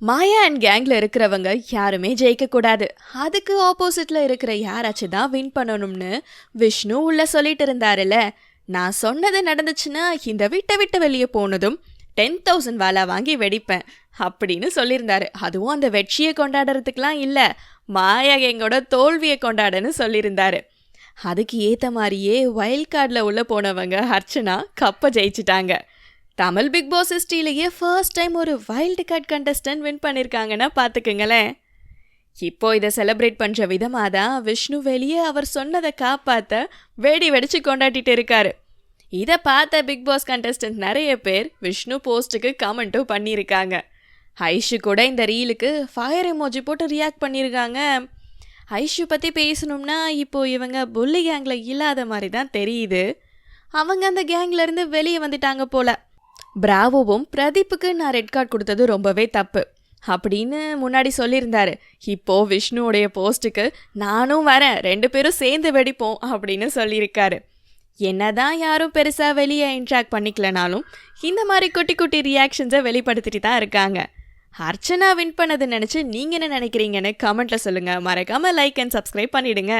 மாயா and கேங்கில் இருக்கிறவங்க யாருமே ஜெயிக்கக்கூடாது அதுக்கு ஆப்போசிட்டில் இருக்கிற யாராச்சும் தான் வின் பண்ணணும்னு விஷ்ணு உள்ளே சொல்லிட்டு இருந்தாருல்ல. நான் சொன்னது நடந்துச்சுன்னா இந்த வீட்டை விட்டு வெளியே போனதும் டென் தௌசண்ட் வேலை வாங்கி வெடிப்பேன் அப்படின்னு சொல்லியிருந்தாரு. அதுவும் அந்த வெற்றியை கொண்டாடுறதுக்கெலாம் இல்லை. மாயா எங்கோட தோல்வியை கொண்டாடன்னு சொல்லியிருந்தாரு. அதுக்கு ஏற்ற மாதிரியே வைல்ட் கார்டில் உள்ளே போனவங்க அர்ச்சனா கப்பை ஜெயிச்சிட்டாங்க. தமிழ் பிக் பாஸ் ஹிஸ்ட்ரியிலேயே ஃபர்ஸ்ட் டைம் ஒரு வைல்டு கார்ட் கண்டஸ்டன்ட் வின் பண்ணியிருக்காங்கன்னா பார்த்துக்குங்களேன். இப்போ இதை செலிப்ரேட் பண்ணுற விதமாக தான் விஷ்ணு வெளியே அவர் சொன்னதை காப்பாற்ற வேடி வெடிச்சு கொண்டாடிட்டு இருக்காரு. இதை பார்த்த பிக் பாஸ் கண்டஸ்டன்ட் நிறைய பேர் விஷ்ணு போஸ்ட்டுக்கு கமெண்ட்டும் பண்ணியிருக்காங்க. ஐஷு கூட இந்த ரீலுக்கு ஃபயர் எமோஜி போட்டு ரியாக்ட் பண்ணியிருக்காங்க ஐஷு பற்றி பேசணும்னா இப்போது இவங்க புல்லி கேங்கில் இல்லாத மாதிரி தான் தெரியுது. அவங்க அந்த கேங்ல இருந்து வெளியே வந்துட்டாங்க போல். பிராவோவும் பிரதீப்புக்கு நான் ரெட் கார்டு கொடுத்தது ரொம்பவே தப்பு அப்படின்னு முன்னாடி சொல்லியிருந்தாரு. இப்போ விஷ்ணுவுடைய போஸ்ட்டுக்கு நானும் வரேன் ரெண்டு பேரும் சேர்ந்து வெடிப்போம் அப்படின்னு சொல்லியிருக்காரு. என்னதான் யாரும் பெருசாக வெளியே இன்ட்ராக்ட் பண்ணிக்கலனாலும் இந்த மாதிரி குட்டி குட்டி ரியாக்ஷன்ஸை வெளிப்படுத்திட்டு தான் இருக்காங்க. அர்ச்சனா வின் பண்ணது நினச்சி நீங்கள் என்ன நினைக்கிறீங்கன்னு கமெண்ட்டில் சொல்லுங்கள் மறக்காமல் லைக் அண்ட் சப்ஸ்கிரைப் பண்ணிடுங்க.